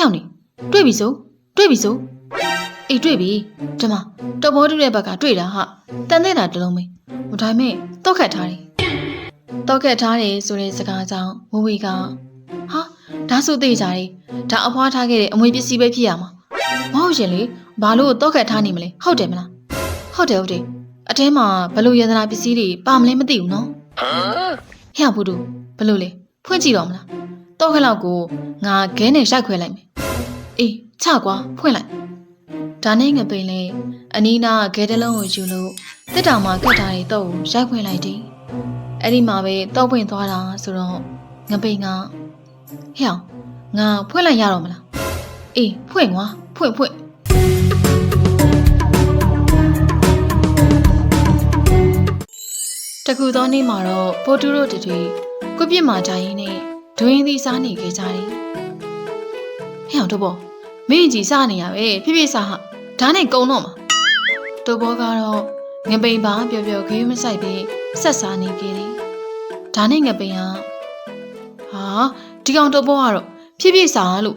ဟဲ့အောင်နေတွေ့ပြီဆိုတွေ့ပြီဆိုအေးတွေ့ပြီဒီမှာတော်ဘောတူတဲ့ဘက်ကတွေ့တာဟာတန်တဲ့တာတစ်လုံးပဲဟိုဒါပေမဲ့တောက်ခတ်ထားတယ်တောက်ခတ်ထားတယ်ဆိုတဲ့စကားကြောင့်ဝဝီကဟာဒါဆိုသိကြတယ်ဒါအဖွားထားခဲ့တဲ့အမွေပစ္စည်းပဲဖြစ်ရမှာမဟုတ်ရှင်လေဘာလို့တောက်ခတ်ထားနေမလဲဟုတ်တယ်မလားဟုတ်တယ်ဟုတ်တယ်အထဲမှာဘယ်လိုယန္တနာပစ္စည်းတွေပါမလဲမသိဘူးနော်ဟဲ့ဘူးတူဘယ်လိုလဲဖွင့်ကြည့်တော့မလား တောက်ခက်လောက်ကိုငါခဲနဲ့ရိုက်ခွဲလိုက်မယ်အေးချကွာဖွင့်လိုက်ဒါနဲ့ငပိန်လေအနီးနားခဲတလုံးကိုယူလို့တက်တောင်မှာကတ်ထားတဲ့တော့ကိုရိုက်ခွဲလိုက်တယ်အဲ့ဒီမှာပဲတောက်ပွင့်သွားတာဆိုတော့ငပိန်ကဟဲ့အောင်ငါဖွင့်လိုက်ရတော့မလားအေးဖွင့်ကွာဖွင့်ဖွင့်တကူသောနေ့မှာတော့ပိုတူတို့တတွေကိုပြစ်မာကြရင်နဲ့ ဒွင်းသီးစားနေခဲ့ကြတယ်။ဟဲ့အောင်တို့ဘောမင်းကြီးစားနေရပဲဖြည်းဖြည်းစားဟာဒါနဲ့ကုံတော့မှာ။တို့ဘောကတော့ငပိန်ပါပျော်ပျော်ခေးမဆိုင်ပြီးဆက်စားနေခဲ့တယ်။ဒါနဲ့ငပိန်ဟာဟာဒီကောင်တို့ဘောကတော့ဖြည်းဖြည်းစားလို့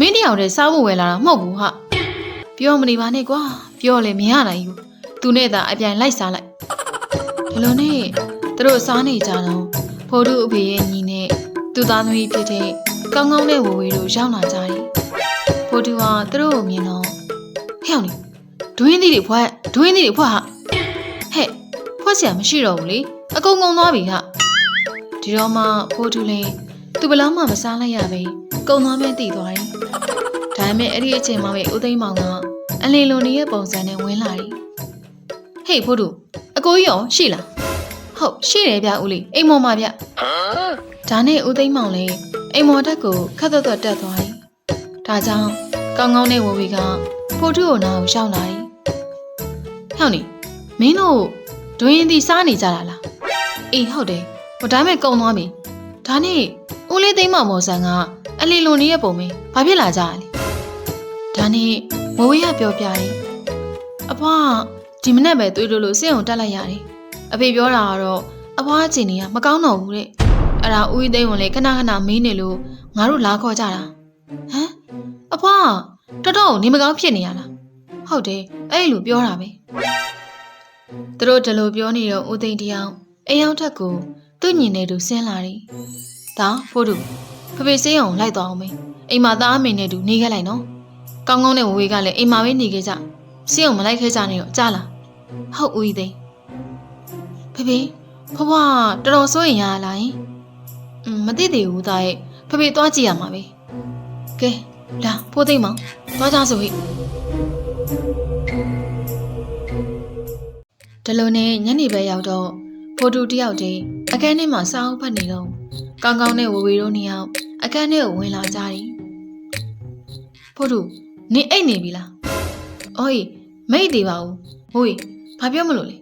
မင်းတယောက်တည်းစားဖို့ဝယ်လာတာမဟုတ်ဘူးဟာ။ပြောမနေပါနဲ့ကွာပြောလေမရနိုင်ဘူး။သူနဲ့သာအပြိုင်လိုက်စားလိုက်ဒီလိုနဲ့သူတို့စားနေကြတော့ဖိုးတို့အဖေရဲ့ညီနဲ့ သူသားသမီးဖြစ်တဲ့ကောင်းကောင်းတဲ့ဝဝေတို့ရောက်လာကြတယ်။ဖိုတူဟာသူတို့ကိုမြင်တော့ဟဲ့အောင်လေဒွင်းသေးတွေဖွက်ဒွင်းသေးတွေဖွက်ဟာဟဲ့ဖွက်စရာမရှိတော့ဘူးလေအကုန်ကုန်သွားပြီဟာဒီတော့မှဖိုတူလည်းသူဘလောက်မှမစားလိုက်ရပဲကုန်သွားမဲ့တည်သွားတယ်။ဒါပေမဲ့အဲ့ဒီအချိန်မှပဲဦးသိန်းမောင်ကအလင်လွန်နေရဲ့ပုံစံနဲ့ဝင်လာတယ်။ဟေ့ဖိုတူအကိုကြီးရောရှိလားဟုတ်ရှိတယ်ဗျဦးလေးအိမ်မော်ပါဗျ ဒါနဲ့ဦးသိန်းမောင်လည်းအိမ်မော်တက်ကိုခတ်သွက်သွက်တက်သွားတယ်ဒါကြောင့်ကောင်းကောင်းနဲ့ဝဝီကဖိုးထုကိုနားကိုရှောက်လာတယ်ဟောင်းနေမင်းတို့ဒွင်းသီးစားနေကြတာလားအေးဟုတ်တယ်ဟိုဒါမဲ့ကုံသွားပြီဒါနဲ့ဦးလေးသိန်းမောင်မော်ဆန်ကအလီလွန်လေးရဲ့ပုံမင်းဘာဖြစ်လာကြရလဲဒါနဲ့ဝဝီကပြောပြတယ်အဖွားဒီမနေ့ပဲသွေးလို့လို့စင့်အောင်တက်လိုက်ရတယ်။အဖေပြောတာကတော့အဖွားအချိန်ကြီးကမကောင်းတော့ဘူးတဲ့။ အဲ့ဒါဦးကြီးသိန်းဝင်လေခဏခဏမင်းနေလို့ငါတို့လာခေါ်ကြတာ။ဟမ်အဖွားတော်တော်နေမကောင်းဖြစ်နေရလား။ဟုတ်တယ်အဲ့လိုပြောတာပဲ။သူတို့ဒီလိုပြောနေတော့ဦးသိန်းတယောက်အိမ်ရောက်ထက်ကိုသူ့ညီနေသူဆင်းလာတယ်။ဒါဖိုးတို့ဖဖေစေးအောင်လိုက်သွားအောင်မေး။အိမ်မှာသားအမေနဲ့တူနေခဲ့လိုက်နော်။ကောင်းကောင်းနဲ့ဝဝေးကလည်းအိမ်မှာပဲနေခဲ့ကြ။စေးအောင်မလိုက်ခဲကြနေတော့ကြားလားဟုတ်ဦးသိန်းဖေဖေဖွားဖွားတော်တော်စိုးရင်ရလားယင်อืม မသိသေးဘူးသားရဲ့ဖေဖေသွားကြည့်ရမှာပဲကဲလာဖိုးသိန်းမောင်သွားကြဆိုဟိဒီလိုနဲ့ညနေပဲရောက်တော့ဖိုးတူတယောက်တည်းအခန်းထဲမှာစောင်းဖတ်နေတော့ကောင်းကောင်းနဲ့ဝဝေတို့နှစ်ယောက်အခန်းထဲကိုဝင်လာကြတယ်ဖိုးတူနင်အိတ်နေပြီလား။အော်ဟိမိတ်သေးပါဘူး။ဟိုဘာပြောမလို့လဲ။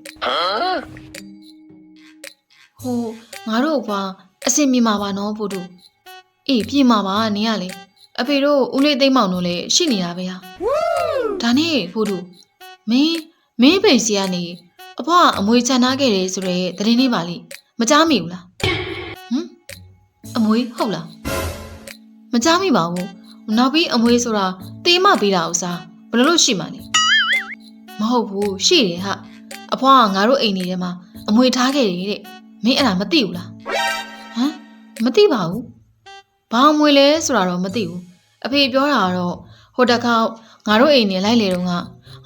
ဟိုငါတို့ကွာ အစင်မြေမှာပါနော်ဖို့တို့။အေးပြေမှာပါနင်ကလေအဖေတို့ဦးလေးသိမ့်မောင်တို့လည်းရှိနေတာပဲဟာ။ဒါနဲ့ဖို့တို့မင်းမင်းဖေစီကနေအဖွားအမွေချန်ထားခဲ့တယ်ဆိုတော့သတင်းလေးပါလိမကြားမိဘူးလား။ဟမ်အမွေဟုတ်လား။မကြားမိပါဘူး။နောက်ပြီးအမွေဆိုတာတေးမပေးတာဥစားဘယ်လိုလုပ်ရှိမှလဲမဟုတ်ဘူးရှိတယ်ဟာအဖွားကငါတို့အိမ်နေထဲမှာအမွေထားခဲ့တယ်တဲ့မင်းအဲ့ဒါမသိဘူးလားဟ မ်မသိပါဘူးဘာအမွေလဲဆိုတာတော့မသိဘူးအဖေပြောတာကတော့ဟိုတစ်ခေါက်ငါတို့အိမ်နေလိုက်လေတော့က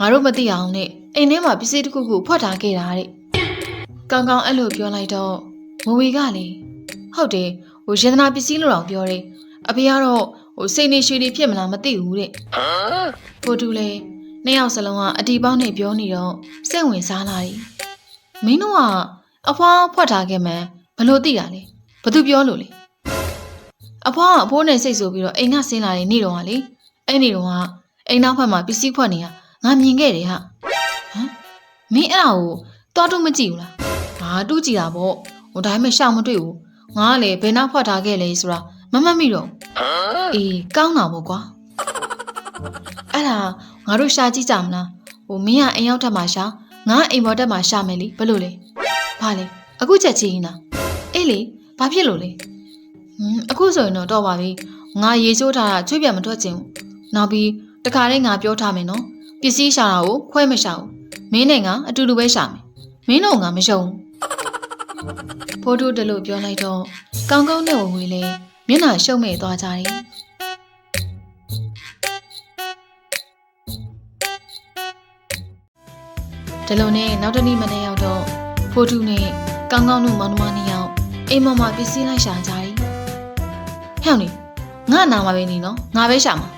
ငါတို့မသိအောင်နဲ့အိမ်ထဲမှာပစ္စည်းတစ်ခုခုဖွက်ထားခဲ့တာတဲ့ကောင်းကောင်းအဲ့လိုပြောလိုက်တော့မဝေကလေဟုတ်တယ်ဟိုရတနာပစ္စည်းလို့တော့ပြောတယ်အဖေကတော့ဟိုစိတ်နေရွှေတွေဖြစ်မလားမသိဘူးတဲ့ဖိုတူလေနှစ်ယောက်စလုံးကအတီပေါင်းနဲ့ပြောနေတော့စိတ်ဝင်စားလာတယ်။မင်းတို့ကအဖွားဖွက်ထားခဲ့မှန်းဘလို့သိတာလဲ။ ဘသူပြောလို့လဲ။အဖွားကအဖိုးနဲ့စိတ်ဆိုပြီးတော့အိမ်ကဆင်းလာတဲ့နေ့တော့ကလေအဲ့နေ့တော့ကအိမ်နောက်ဖက်မှာပစ္စည်းဖွက်နေတာငါမြင်ခဲ့တယ်ဟာ။ဟမ်မင်းအဲ့ဒါကိုတော်တော့မကြည့်ဘူးလား။ဟာတူးကြည့်တာပေါ့။ဟိုတိုင်းမရှောင်မတွေ့ဘူး။ငါကလည်းဘယ်နောက်ဖွက်ထားခဲ့လဲဆိုတာမမှတ်မိတော့ဘူး။အေးကောင်းတာပေါ့ကွာ။အဲ့ဒါငါတို့ရှာကြည့်ကြမလားဟိုမင်းကအိမ်ရောက်တက်မှာရှာငါအိမ်ပေါ်တက်မှာရှာမယ်လीဘယ်လိုလဲဘာလဲအခုချက်ချင်းလားအေးလေ ဘာဖြစ်လို့လဲဟွန်းအခုဆိုရင်တော့တော့ပါပြီဟငါရေချိုးထားတာချွေးပြန်မထွက်ချင်ဘူးနောက်ပြီးတခါတည်းငါပြောထားမယ်နော်ပစ္စည်းရှာတာကိုခွဲမရှာဘူးမင်းနဲ့ငါအတူတူပဲရှာမယ်မင်းတို့ငါမရှုံဘူးဖိုးတို့တလို့ပြောလိုက်တော့ကောင်းကောင်းနဲ့ဝဝေးလေးမျက်နှာရှုံမဲ့သွားကြတယ်ဒီလိုနဲ့နောက်တစ်နေ့မနေ့ရောက်တော့ဖိုးထုနဲ့ကောင်းကောင်းတို့မောင်နှမနှစ်ယောက် အိမ်မောင်မှာပစ္စည်းလိုက်ရှာကြတယ်ဟဲ့နေငါနာမှာပဲနေနော်ငါပဲရှာမှာ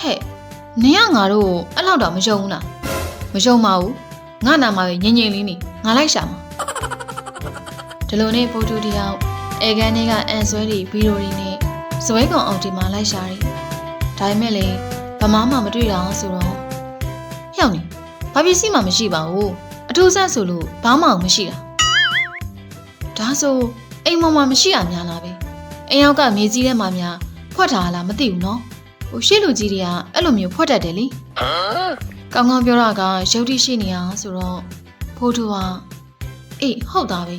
ဟဲ့နင်ကငါတို့ကိုအဲ့လောက်တော့မယုံဘူးလားမယုံပါဘူးငါနာမှာပဲငြိမ်ငြိမ်လေးနေငါလိုက်ရှာမှာဒီလိုနဲ့ဖိုးထုတယောက်အေကန်တွေကအန်ဆွဲတွေဗီဒီယိုတွေနဲ့ဇွဲကောင်အောင်ဒီမှာလိုက်ရှာတယ်ဒါပေမဲ့လေဗမာမှမတွေ့တာဆိုတော့ဟဲ့နေဘာပစ္စည်းမှမရှိပါဘူးအထူးဆန်းဆိုလို့ဘာမှမရှိတာဒါဆို အိမ်မောင်မှမရှိတာများလားပဲအိမ်ရောက်ကမြေကြီးထဲမှာများဖွက်ထားလားမသိဘူးနော်ဟိုရှေ့လူကြီးတွေကအဲ့လိုမျိုးဖွက်တတ်တယ်လေကောင်းကောင်းပြောတာကရုပ်တိရှိနေအောင်ဆိုတော့ဖိုးထူကအေးဟုတ်တာပဲ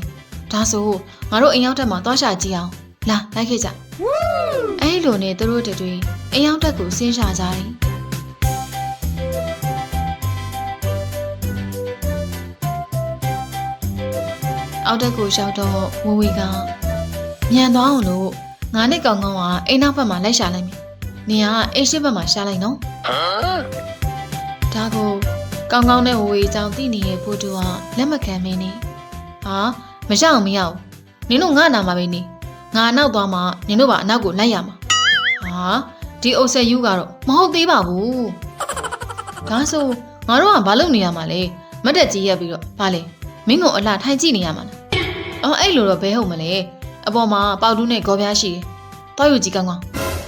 ဒါဆိုငါတို့အိမ်ရောက်တက်မှာသွားရှာကြည့်အောင်လာလိုက်ခဲ့ကြအဲ့လိုနဲ့သူတို့တတွေအိမ်ရောက်တက်ကိုဆင်းရှာကြတယ် အောက်တက်ကိုရောက်တော့ဝဝီကမြန်သွားအောင်လို့ငါနဲ့ကောင်ကောင်ကအိမ်နောက်ဘက်မှာလိုက်ရှာလိုက်မယ်။နေကအိမ်ရှိဘက်မှာရှာလိုက်နော်။ဒါကိုကောင်းကောင်းနဲ့ဝဝေးကြောင်သိနေတဲ့ဖိုးတူကလက်မခံမင်းနေ။ဟာမရအောင်မရအောင်။နင်တို့ငါနာမှာပဲနေ။ငါနောက်သွားမှနင်တို့ပါအနောက်ကိုလိုက်ရမှာ။ဟာဒီအုပ်ဆက်ယူကတော့မဟုတ်သေးပါဘူး။ဒါဆိုငါတို့ကဘာလုပ်နေရမှာလဲ။မတ်တက်ကြီးရက်ပြီးတော့ဘာလဲ။မင်းကိုအလားထိုင်ကြည့်နေရမှာလား။ အော်အဲ့လိုတော့ဘဲဟုတ်မလဲ။အပေါ်မှာပေါက်တူးနဲ့ဂေါ်ပြားရှိတယ်။တောက်ယူကြည့်ကောင်းကောင်း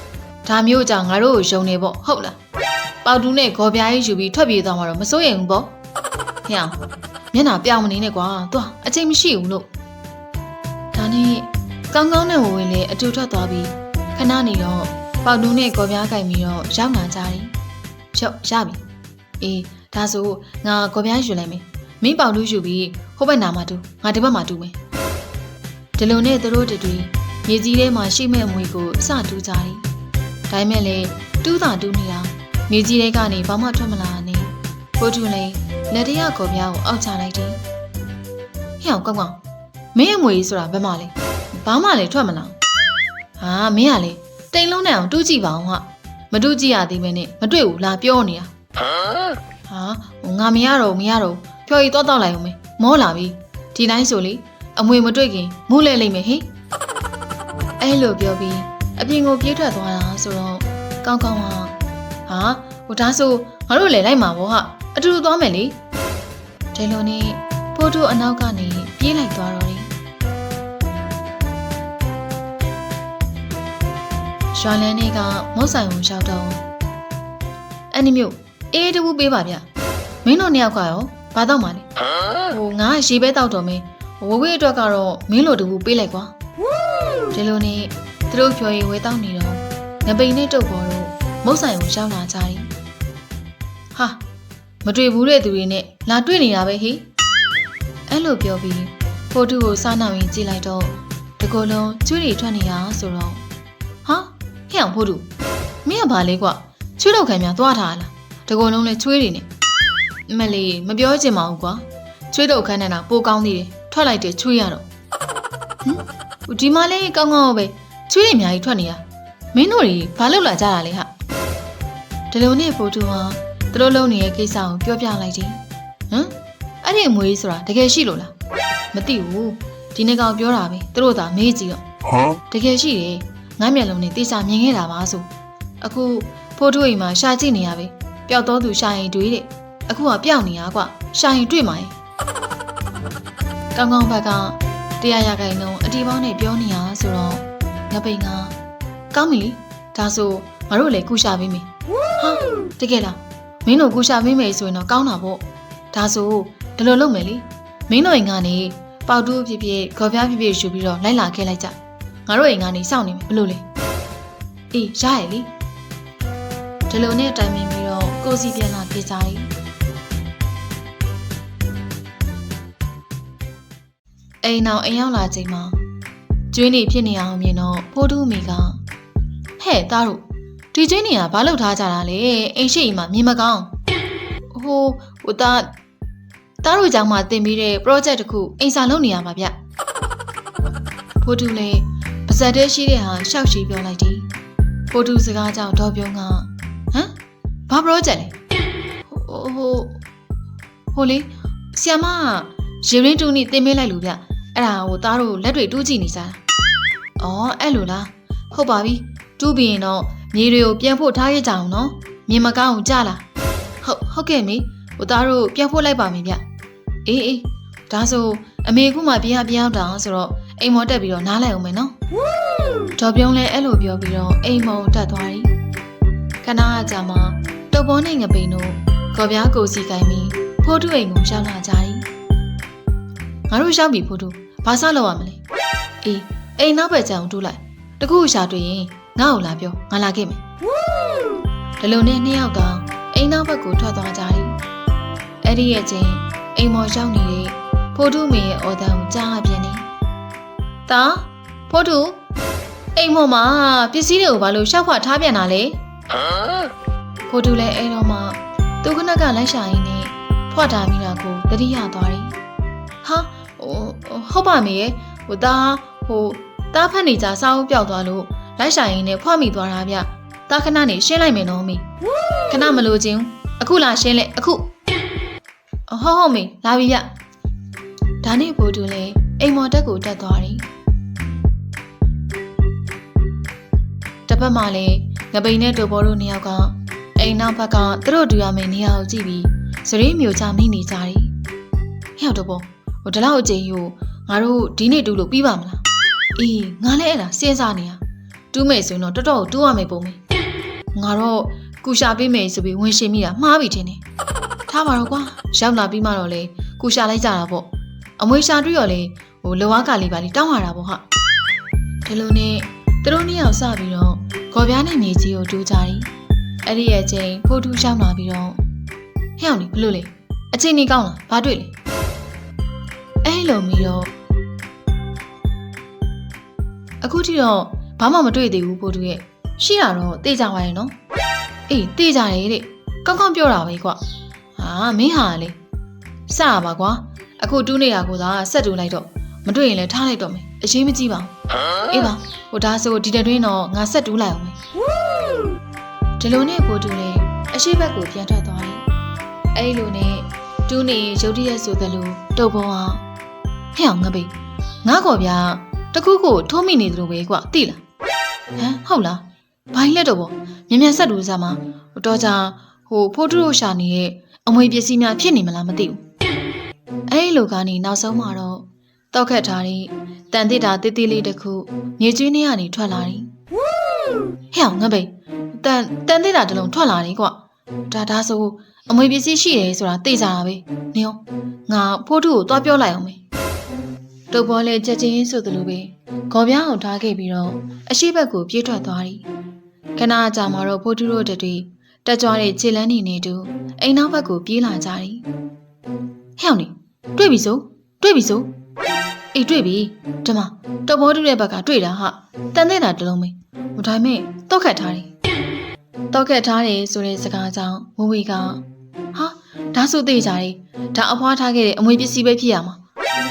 ။ဒါမျိုးကြောင့်ငါတို့ကိုယုံနေပေါ့ဟုတ်လား။ပေါက်တူးနဲ့ဂေါ်ပြားကြီးယူပြီးထွက်ပြေးသွားမှာတော့မစိုးရိမ်ဘူးပေါ့။ဟဲ့အောင်မျက်နှာပြောင်းမနေနဲ့ကွာ။သွားအချိန်မရှိဘူးလို့။ဒါနဲ့ကောင်းကောင်းနဲ့ဝဝင်လေအတူထွက်သွားပြီးခဏနေတော့ပေါက်တူးနဲ့ဂေါ်ပြားကင်ပြီးတော့ရောက်လာကြတယ်။ဖြုတ်ရပြီ။အေးဒါဆိုငါဂေါ်ပြားယူလိုက်မယ်။မင်းပေါက်တူးယူပြီးဟိုဘက်နာမှာတူငါဒီဘက်မှာတူမယ်။ ဒီလိုနဲ့သူတို့တူမြေကြီးထဲမှာရှိမဲ့အမွေကိုစတူးကြတယ်။ဒါပေမဲ့လည်းတူးတာတူးနေတာမြေကြီးထဲကနေဘာမှထွက်မလာနဲ့ဘိုးတူလည်းလက်တရကော်ပြားကိုအောက်ချလိုက်တယ်။ဟဲ့အောင်ကောင်းကောင်းမင်းအမွေဆိုတာဘယ်မှလဲ။ဘာမှလည်းထွက်မလာ။ဟာမင်းကလေတိမ်လုံးနဲ့အောင်တူးကြည့်ပါအောင်ဟာမတူးကြည့်ရသေးပဲနဲ့မတွေ့ဘူးလားပြောနေတာ။ဟာငါမရတော့မရတော့ဖြော်ရီတော့တော့လိုက်အောင်မေမောလာပြီဒီတိုင်းဆိုလေ အမွေမတွေ့ခင်မူးလဲလိမ့်မယ်ဟိအဲ့လိုပြောပြီးအပြင်ကိုပြေးထွက်သွားတာဆိုတော့ကောင်းကောင်းဟာဟာဟိုဒါဆိုငါတို့လည်းလိုက်မှာပေါ့ဟာအတူတူသွားမယ်လေဒီလိုနဲ့ဖိုးတို့အနောက်ကနေပြေးလိုက်သွားတော့တယ်ရွှာလန်းလေးကမုတ်ဆိုင်ကိုရောက်တော့အဲ့ဒီမျိုးအေးတဘူးပေးပါဗျမင်းတို့နှစ်ယောက်ကရောဘာတော့မှလဲဟိုငါရေပဲတောက်တော်မင်း ဝဝေးအတွက်ကတော့မင်းလိုတဘူးပေးလိုက်ကွာဒီလိုနဲ့သူတို့ဖြော်ရည်ဝဲတောက်နေတော့ငပိန်နဲ့တုတ်ပေါ်တော့မုတ်ဆိုင်ကိုရောက်လာကြတယ်ဟာမတွေ့ဘူးတဲ့သူတွေနဲ့လာတွေ့နေတာပဲဟိအဲ့လိုပြောပြီးဖိုတူကိုစားနာရင်ကြည့်လိုက်တော့တကောလုံးကျွေးတွေထွက်နေတာဆိုတော့ဟာဟဲ့အောင်ဖိုတူမင်းကဘာလဲကွချွေးတော့ခံများသွားထားလားတကောလုံးလဲချွေးတွေနဲ့အမလေးမပြောချင်ပါဘူးကွာချွေးတော့ခန်းနေတာပိုကောင်းသေးတယ် ထွက်လိုက်တယ်ချွေးရတော့ဟမ်ဒီမှာလေးကောင်းကောင်းပဲချွေးတွေအများကြီးထွက်နေတာမင်းတို့တွေဘာလုပ်လာကြတာလဲဟာဒီလိုနဲ့ဖိုတူဟာသူတို့လုံနေတဲ့ကိစ္စကိုပြောပြလိုက်တယ်ဟမ်အဲ့ဒီအမွေဆိုတာတကယ်ရှိလို့လားမသိဘူးဒီနေ့ကောင်ပြောတာပဲသူတို့သာမေးကြည့်တော့ Huh? တကယ်ရှိတယ်ငါမျက်လုံးနဲ့တေချာမြင်ခဲ့တာပါဆိုအခုဖိုးတို့အိမ်မှာရှာကြည့်နေရပဲပျောက်တော့သူရှာရင်တွေ့တဲ့အခုကပျောက်နေတာကွရှာရင်တွေ့မှာရင် ကောင်းကောင်းဘက်ကတရားရခိုင်နှုန်းအတီပေါင်းနဲ့ပြောနေရဆိုတော့ငပိန်ကကောင်းပြီလေဒါဆိုငါတို့လည်းကုရှာပေးမယ်ဟာတကယ်လားမင်းတို့ကုရှာပေးမယ်ဆိုရင်တော့ကောင်းတာပေါ့ဒါဆိုဒီလိုလုပ်မယ်လေမင်းတို့အိမ်ကနေပေါတူးဖြစ်ဖြစ်ခေါ်ပြားဖြစ်ဖြစ်ယူပြီးတော့လိုက်လာခဲ့လိုက်ကြငါတို့အိမ်ကနေစောင့်နေမယ်ဘလို့လဲအေးရရည်လीဒီလိုနဲ့တိုင်ပင်ပြီးတော့ကိုစီပြန်လာခဲ့ကြတယ် အိမ်အောင်အိမ်ရောက်လာချိန်မှာကျွေးနေဖြစ်နေအောင်မြင်တော့ဖိုးတူးမိကဟဲ့သားတို့ဒီချင်းနေကဘာလုပ်ထားကြတာလဲအိမ်ရှိအိမ်မှာမြင်မကောင်းဟိုဟိုသားသားတို့ကြောင့်မှတင်ပြီးတဲ့ project တစ်ခုအိမ်စာလုပ်နေရမှာဗျဖိုတူလေပါဇက်တဲရှိတဲ့ဟာရှောက်ရှိပြောလိုက်တယ်ဖိုတူစကားကြောင့်ဒေါ်ပြုံးကဟမ်ဘာ project လဲဟိုဟိုဟိုလေဆီယမကရေရင်းတူနီတင်ပေးလိုက်လို့ဗျ အဲ့ဒါဟိုသားတို့လက်တွေတူးကြည့်နေကြတာအော်အဲ့လိုလားဟုတ်ပါပြီတူးပြီးရင်တော့မြေတွေကိုပြန်ဖို့ထားရကြအောင်နော်မြင်မကောင်းအောင်ကြားလားဟုတ်ဟုတ်ကဲ့မေဟိုသားတို့ပြန်ဖို့လိုက်ပါမယ်ဗျအေးအေးဒါဆိုအမေခုမှပြန်ရပြန်အောင်တောင်ဆိုတော့အိမ်မော်တက်ပြီးတော့နားလိုက်အောင်မယ်နော်ဒေါ်ပြုံးလည်းအဲ့လိုပြောပြီးတော့အိမ်မော်တက်သွားပြီခဏအကြာမှာတုပ်ပေါ်နဲ့ငပိန်တို့ကော်ပြားကိုစီကင်ပြီးဖိုးထုအိမ်ကိုရောက်လာကြတယ်ငါတို့ရောက်ပြီဖိုးထု ဘာစလုပ်ရမလဲအေးအိမ်နောက်ဘက်ကျအောင်တူးလိုက်တခုရှာတွေ့ရင်ငါ့ကိုလာပြောငါလာခဲ့မယ်ဒီလိုနဲ့နှစ်ယောက်ကအိမ်နောက်ဘက်ကိုထွက်သွားကြတယ်အဲ့ဒီရဲ့ချင်းအိမ်မော်ရောက်နေတဲ့ဖိုးထုမေရဲ့အော်တန်ကိုကြားရပြန်နေတာဖိုးထုအိမ်မော်မှာပစ္စည်းတွေကိုဘာလို့ရှောက်ခွာထားပြန်တာလဲဖိုးထုလည်းအဲ့တော့မှသူခဏကလိုက်ရှာရင်းနဲ့ဖွာထားမိတာကိုတတိယသွားတယ်ဟာ ဟိုဟုတ်ပါမေရဲ့ဟိုသားဟိုတားဖက်နေကြစောင်းပျောက်သွားလို့လိုက်ရှာရင်းနဲ့ဖွာမိသွားတာဗျတားခဏနေရှင်းလိုက်မယ်နော်မေခဏမလို့ချင်းအခုလာရှင်းလက်အခုဟုတ်ဟုတ်မေလာပြီဗျဒါနဲ့ဘိုးတူလည်းအိမ်မော်တက်ကိုတက်သွားတယ်တစ်ဖက်မှာလည်းငပိန်နဲ့တိုဘောတို့နှစ်ယောက်ကအိမ်နောက်ဘက်ကသူတို့တူရမယ့်နေရာကိုကြည့်ပြီးစရီးမျိုးချမိနေကြတယ်ဟဲ့တော့ဘော ဟိုဒီလောက်အချိန်ယူငါတို့ဒီနေ့တူလို့ပြီးပါမလားအေးငါလည်းအဲ့ဒါစဉ်းစားနေတာတူးမယ်ဆိုရင်တော့တော်တော်တူးရမယ်ပုံမေငါတော့ကူရှာပေးမယ်ဆိုပြီးဝင်ရှင်မိတာမှားပြီထင်တယ်ထားပါတော့ကွာရောက်လာပြီးမှတော့လေကူရှာလိုက်ကြတာပေါ့အမွေရှာတွေ့ရောလေဟိုလောကလေးပါလေတောင်းရတာပေါ့ဟာဒီလိုနဲ့သူတို့နှစ်ယောက်စပြီးတော့ခေါ်ပြားနဲ့မြေကြီးကိုတူးကြတယ်အဲ့ဒီရဲ့ချင်းဖိုးထူးရှောင်းလာပြီးတော့ဟဲ့အောင်လေဘလို့လေအချိန်ကြီးကောင်းလားဘာတွေ့လဲအဲ့ လိုမီတော့အခုထိတော့ဘာမှမတွေ့သေးဘူးဖိုးထူးရဲ့ရှိတာတော့တေးကြပါရဲ့နော်အေးတေးကြတယ်တဲ့ကောင်းကောင်းပြောတာပဲကွာဟာမင်းဟာလေစရပါကွာအခုတူးနေတာကိုသာဆက်တူးလိုက်တော့မတွေ့ရင်လည်းထားလိုက်တော့မယ်အရေးမကြီးပါဘူးအေးပါဟိုဒါဆိုဒီတတွင်းတော့ငါဆက်တူးလိုက်အောင်မယ်ဒီလိုနဲ့ဖိုးထူးလည်းအရှိဘက်ကိုပြန်ထွက်သွားတယ်အဲ့လိုနဲ့တူးနေရုတ်တရက်ဆိုသလိုတုတ်ပုံအောင် ဟဲ့အောင်ငါဘေးငါကော်ဗျာတခုခုထိုးမိနေသလိုပဲကွာသိလားဟမ်ဟုတ်လားဘာကြီးလက်တော့ဗောမြန်မြန်ဆက်တူးစားမှာတော့ကြဟိုဖိုးထူးတို့ရှာနေရဲ့အမွေပစ္စည်းများဖြစ်နေမလားမသိဘူးအဲ့ဒီလိုကနေနောက်ဆုံးမှာတော့တောက်ခတ်ထားတဲ့တန်တစ်တာတိတိလေးတစ်ခုမြေကျွေးနေရနေထွက်လာတယ်ဟဲ့အောင်ငါဘေးတန်တန်တစ်တာတစ်လုံးထွက်လာတယ်ကွာဒါဒါဆိုအမွေပစ္စည်းရှိတယ်ဆိုတာသိကြတာပဲနေအောင်ငါဖိုးထူးကိုသွားပြောလိုက်အောင်မေ တုပ်ပေါ်လေချက်ချင်းဆိုသလိုပဲခေါ်ပြားအောင်ထားခဲ့ပြီးတော့အရှိဘက်ကိုပြေးထွက်သွားတယ်ခဏကြာမှတော့ဖိုးထူးတို့တတွေတက်ကြွတဲ့ခြေလန်းနေနေတူအိမ်နောက်ဘက်ကိုပြေးလာကြတယ်ဟဲ့အောင်နေတွေ့ပြီဆိုတွေ့ပြီဆိုအေးတွေ့ပြီဒီမှာတုပ်ပေါ်တူတဲ့ဘက်ကတွေ့တာဟာတန်တဲ့တာတစ်လုံးပဲဟိုဒါပေမဲ့တောက်ခတ်ထားတယ်တောက်ခတ်ထားတယ်ဆိုတဲ့စကားကြောင့်ဝဝီကဟာဒါဆိုသိကြတယ်ဒါအဖွားထားခဲ့တဲ့အမွေပစ္စည်းပဲဖြစ်ရမှာ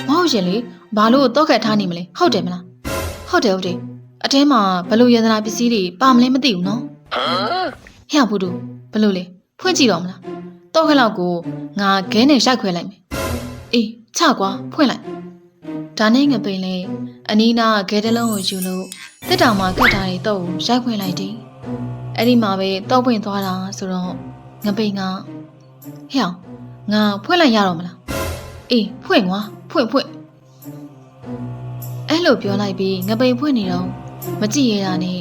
မဟုတ်ရင်လေ ဘာလို့တောက်ခတ်ထားနေမလဲဟုတ်တယ်မလားဟုတ်တယ်ဟုတ်တယ်အထဲမှာဘလို့ယန္တနာပစ္စည်းတွေပါမလဲမသိဘူးနော်ဟဲ့ဘူးတို့ဘလို့လဲဖွင့်ကြည့်တော့မလားတောက်ခက်လောက်ကိုငါခဲနဲ့ရိုက်ခွဲလိုက်မယ်အေးချကွာဖွင့်လိုက်ဒါနဲ့ငပိန်လေအနီးနားခဲတလုံးကိုယူလို့တက်တောင်မှာကတ်ထားတဲ့တော့ကိုရိုက်ခွဲလိုက်တယ်အဲ့ဒီမှာပဲတောက်ပွင့်သွားတာဆိုတော့ငပိန်ကဟဲ့အောင်ငါဖွင့်လိုက်ရတော့မလားအေးဖွင့်ကွာဖွင့်ဖွင့် အဲ့လိုပြောလိုက်ပြီးငပိန်ဖွင့်နေတော့မကြည့်ရတာနဲ့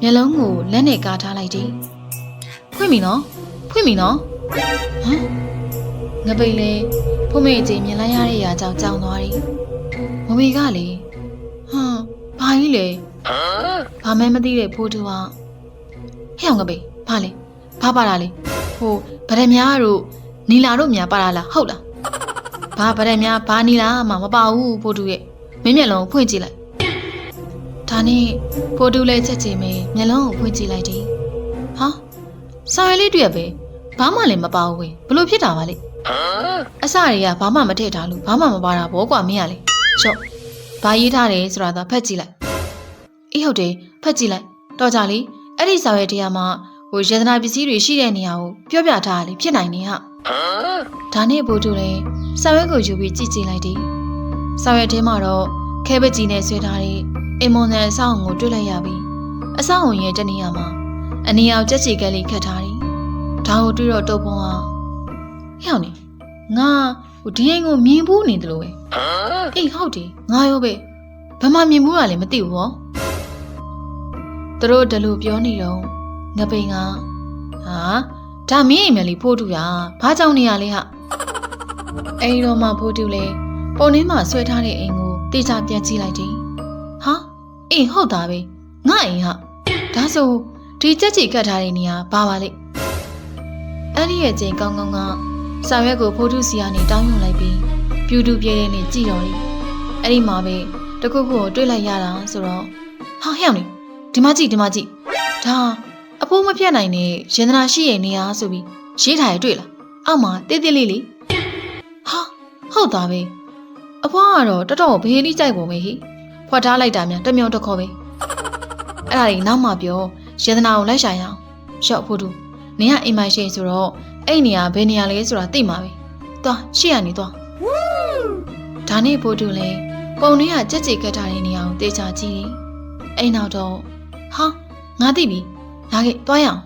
မျက်လုံးကိုလက်နဲ့ကာထားလိုက်တယ်ဖွင့်ပြီနော်ဖွင့်ပြီနော်ဟမ်ငပိန်လေဖုံးမေအချိန်မြင်လိုက်ရတဲ့ຢာကြောင့်ကြောင်သွားတယ်မမေကလေဟမ်ဘာကြီးလဲဘာမှမသိတဲ့ဖိုးတူကဟဲ့အောင်ငပိန်ဘာလဲဘာပါတာလဲဟိုဗရမများတို့နီလာတို့များပါတာလားဟုတ်လားဘာဗရမများဘာနီလာမှမပါဘူးဖိုးတူရဲ့ မင်းမျက်လုံးဖွင့်ကြည့်လိုက်ဒါနဲ့ဖိုတူလည်းချက်ချင်းပဲမျက်လုံးကိုဖွင့်ကြည့်လိုက်တယ်ဟာစာရွက်လေးတွေ့ရပဲဘာမှလည်းမပါဘူးဝင်ဘလို့ဖြစ်တာပါလဲအစတွေကဘာမှမထည့်ထားလို့ဘာမှမပါတာဘောကွာမင်းရလေရှော့ဘာရေးထားတယ်ဆိုတာသာဖတ်ကြည့်လိုက်အေးဟုတ်တယ်ဖတ်ကြည့်လိုက်တော့ကြလေအဲ့ဒီစာရွက်တရားမှာဟိုရတနာပစ္စည်းတွေရှိတဲ့နေရာကိုပြောပြထားတာလေဖြစ်နိုင်နေဟာဒါနဲ့ဖိုတူလည်းစာရွက်ကိုယူပြီးကြည့်ကြည့်လိုက်တယ် စာရွက်ထဲမှာတော့ခဲပကြီးနဲ့ဆွဲထားတဲ့အိမ်မွန်တဲ့အဆောင်ကိုတွေ့လိုက်ရပြီးအဆောင်ရဲ့တနေရာမှာအနီအောင်ကြက်ချီကလေးခတ်ထားတယ်ဒါကိုတွေ့တော့တုပ်ပုံဟာဟဲ့အောင်နေငါဟိုဒီအိမ်ကိုမြင်ဘူးနေတယ်လို့ပဲအေးဟုတ်တယ်ငါရောပဲဘယ်မှမြင်ဘူးတာလည်းမသိဘူးဟောသူတို့ဒါလို့ပြောနေတော့ငပိန်ကဟာဒါမင်းအိမ်မလေးဖိုးတူရဘာကြောင့်နေရလဲဟာအဲ့ဒီတော့မှဖိုးတူလေ ပုံနှင်းမှာဆွဲထားတဲ့အိမ်ကိုတေချာပြန်ကြည့်လိုက်တယ်ဟာအေးဟုတ်တာပဲငါအိမ်ဟာဒါဆိုဒီကြက်ချီကတ်ထားတဲ့နေရာဘာပါလိမ့်အဲ့ဒီရဲ့ချိန်ကောင်းကောင်းကဆောင်ရွက်ကိုဖိုးတူစီကနေတောင်းယူလိုက်ပြီးပြူတူပြဲတဲ့နဲ့ကြည့်တော့တယ်အဲ့ဒီမှာပဲတခုခုကိုတွေ့လိုက်ရတာဆိုတော့ဟာဟဲ့အောင်လေဒီမှာကြည့်ဒီမှာကြည့်ဒါအဖိုးမပြတ်နိုင်တဲ့ရင်သနာရှိရဲ့နေရာဆိုပြီးရေးထားရတွေ့လားအောက်မှာတိတိလေးလေးဟာဟုတ်သားပဲ အဖွားကတော့တော်တော်ဘေးလေးကြိုက်ပုံပဲဟိဖွက်ထားလိုက်တာများတစ်မြောင်တစ်ခေါ်ပဲအဲ့ဒါကြီးနောက်မှပြောရင်သနာကိုလိုက်ရှာရအောင်ရှော့ဖို့တူနင်ကအိမ်မရှိဆိုတော့အဲ့နေရာဘယ်နေရာလဲဆိုတာသိမှာပဲသွားရှေ့ကနေသွားဒါနဲ့ဖို့တူလဲပုံတွေကကြက်ကြည်ကတ်ထားတဲ့နေရာကိုတေချာကြည့်တယ်အဲ့နောက်တော့ဟာငါသိပြီလာခဲ့သွားရအောင်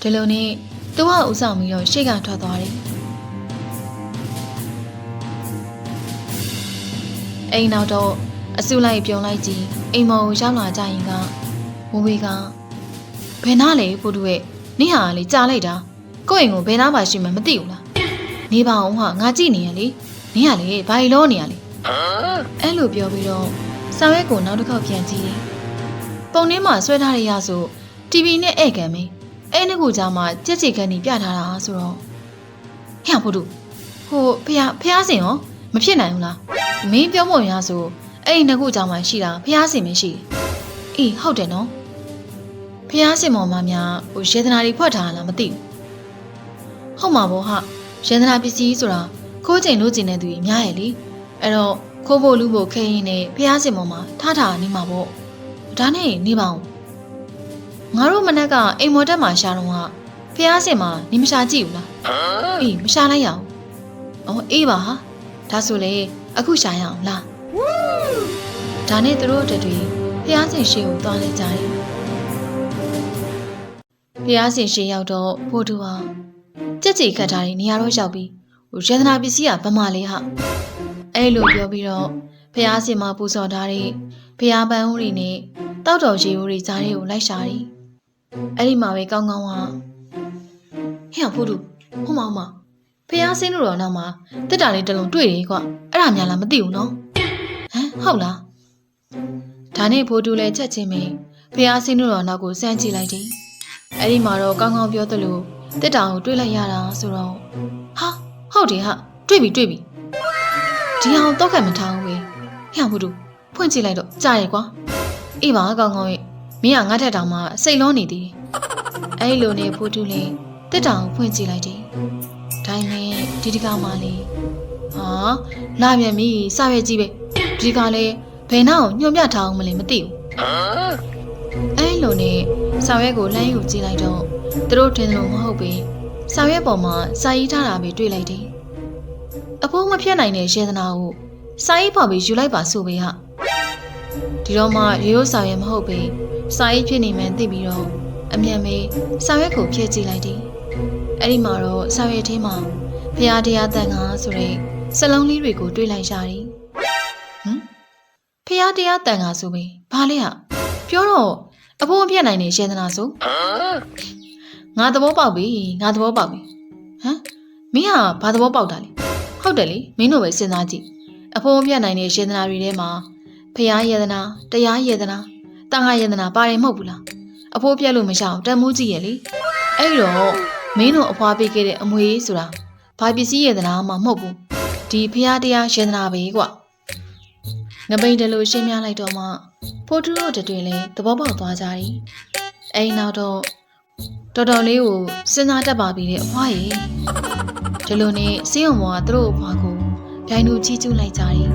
ဒီလိုနဲ့သူကဥဆောင်ပြီးတော့ရှေ့ကထွက်သွားတယ် အိမ်နောက်တော့အစုလိုက်ပြုံလိုက်ကြည့်အိမ်မော်ကိုရောက်လာကြရင်ကဝဝေကဘယ်နာလဲပို့တူရဲ့နေဟာလေကြားလိုက်တာကိုယ့်အိမ်ကိုဘယ်နာမှရှိမှမသိဘူးလားနေပါအောင်ဟာငါကြည့်နေရလေနေရလေဘာလို့လောနေရလဲအဲ့လိုပြောပြီးတော့ဆောင်ရွက်ကိုနောက်တစ်ခေါက်ပြန်ကြည့်တယ်ပုံထဲမှာဆွဲထားတဲ့ရဆို TV နဲ့ဧည့်ခံမင်းအဲ့နှစ်ခုကြားမှာကြက်ချေခန်းကြီးပြထားတာဆိုတော့ဟဲ့ဖို့တူဟိုဖះဖះစင်ရော မဖြစ်နိုင်ဘူးလားမင်းပြောမို့ရဆိုအဲ့ဒီနှစ်ခုကြားမှာရှိတာဖះစင်မရှိတယ်အေးဟုတ်တယ်နော်ဖះစင်မော်မများဟိုရေဒနာတွေဖွက်ထားလားမသိဘူးဟုတ်မှာပေါ့ဟာရေဒနာပစ္စည်းဆိုတာခိုးချိန်လို့ကျင်တဲ့သူကြီးအများရဲ့လေအဲ့တော့ခိုးဖို့လူဖို့ခဲရင်နဲ့ဖះစင်မော်မှာထားထားနေမှာပေါ့ဒါနဲ့နေပါဦးငါတို့မနက်ကအိမ်မော်တက်မှာရှာတော့ကဖះစင်မှာနေမရှာကြည့်ဘူးလားအေးမရှာလိုက်ရအောင်အော်အေးပါဟာ ဒါဆိုလေအခုရှာရအောင်လားဒါနဲ့သူတို့အတွက်တွေဖះစင်ရှေ့ကိုသွားလိုက်ကြတယ်ဖះစင်ရှေ့ရောက်တော့ဖိုးတူဟာကြက်ကြည်ခတ်ထားတဲ့နေရာတော့ရောက်ပြီးဟိုရေဒနာပစ္စည်းကဗမာလေးဟာအဲ့လိုပြောပြီးတော့ဖះစင်မှာပူဇော်ထားတဲ့ဖះပန်းဦးတွေနဲ့တောက်တော်ရေဦးတွေကြားတွေကိုလိုက်ရှာတယ်အဲ့ဒီမှာပဲကောင်းကောင်းကဟဲ့ဖိုးတူဟိုမဟိုမ ဖះစင်းတို့တော့နောက်မှာတက်တာလေးတစ်လုံးတွေ့တယ်ကွအဲ့ဒါများလားမသိဘူးနော်ဟမ်ဟုတ်လားဒါနဲ့ဖိုးတူလည်းချက်ချင်းပဲဖះစင်းတို့တော့နောက်ကိုစမ်းကြည့်လိုက်တယ်အဲ့ဒီမှာတော့ကောင်းကောင်းပြောသလိုတက်တာကိုတွေ့လိုက်ရတာဆိုတော့ဟာဟုတ်တယ်ဟာတွေ့ပြီတွေ့ပြီဒီအောင်တော့ခံမထားဘူးပဲဟဲ့ဖိုးတူဖွင့်ကြည့်လိုက်တော့ကြားရကွာအေးပါကောင်းကောင်းရဲ့မင်းကငါ့ထက်တောင်မှစိတ်လုံးနေသေးတယ်အဲ့လိုနဲ့ဖိုးတူလည်းတက်တာကိုဖွင့်ကြည့်လိုက်တယ် ဒါနဲ့ဒီတကောင်မှလေဟာလာပြန်ပြီစရွက်ကြီးပဲဒီကလည်းဘယ်နောက်ညွှန်ပြထားအောင်မလဲမသိဘူးအဲ့လိုနဲ့ဆောင်ရွက်ကိုလှမ်းယူကြည့်လိုက်တော့သူတို့ထင်တယ်လို့မဟုတ်ပေဆောင်ရွက်ပေါ်မှာစာရေးထားတာပဲတွေ့လိုက်တယ်အဖိုးမဖြတ်နိုင်တဲ့ရေသနာကိုစာရေးပေါ်ပြီးယူလိုက်ပါဆိုပေဟာဒီတော့မှရေရိုးဆောင်ရွက်မဟုတ်ပေစာရေးဖြစ်နေမှန်းသိပြီးတော့အမြန်မေးဆောင်ရွက်ကိုဖျက်ကြည့်လိုက်တယ် အဲ့ဒီမှာတော့ဆောင်ရွက်ထဲမှာဖရာတရားတန်ခါဆိုတဲ့စလုံးလေးတွေကိုတွေ့လိုက်ရတယ်ဟမ်ဖရာတရားတန်ခါဆိုပေဘာလဲဟာပြောတော့အဖိုးမပြတ်နိုင်နေရှင်သနာဆိုငါသဘောပေါက်ပြီငါသဘောပေါက်ပြီဟမ်မင်းဟာဘာသဘောပေါက်တာလဲဟုတ်တယ်လေမင်းတို့ပဲစဉ်းစားကြည့်အဖိုးမပြတ်နိုင်တဲ့ရှင်သနာတွေထဲမှာဖရာယေဒနာတရားယေဒနာတန်ခါယေဒနာပါတယ်မဟုတ်ဘူးလားအဖိုးပြတ်လို့မရှောင်တန်မိုးကြည့်ရဲ့လေအဲ့တော့ မင်းတို့အဖွားပေးခဲ့တဲ့အမွေဆိုတာဘာပစ္စည်းယေဒနာမှမဟုတ်ဘူးဒီဖရာတရားယေဒနာပဲကွငပိန်တလူရှင်းပြလိုက်တော့မှဖိုးတူတို့တွေလည်းသဘောပေါက်သွားကြတယ်အဲ့ဒီနောက်တော့တော်တော်လေးကိုစဉ်းစားတတ်ပါပြီတဲ့အဖွားကြီးဒီလိုနဲ့စင်းုံမောကသူတို့အဖွားကိုဂိုင်းလူချီးကျူးလိုက်ကြတယ်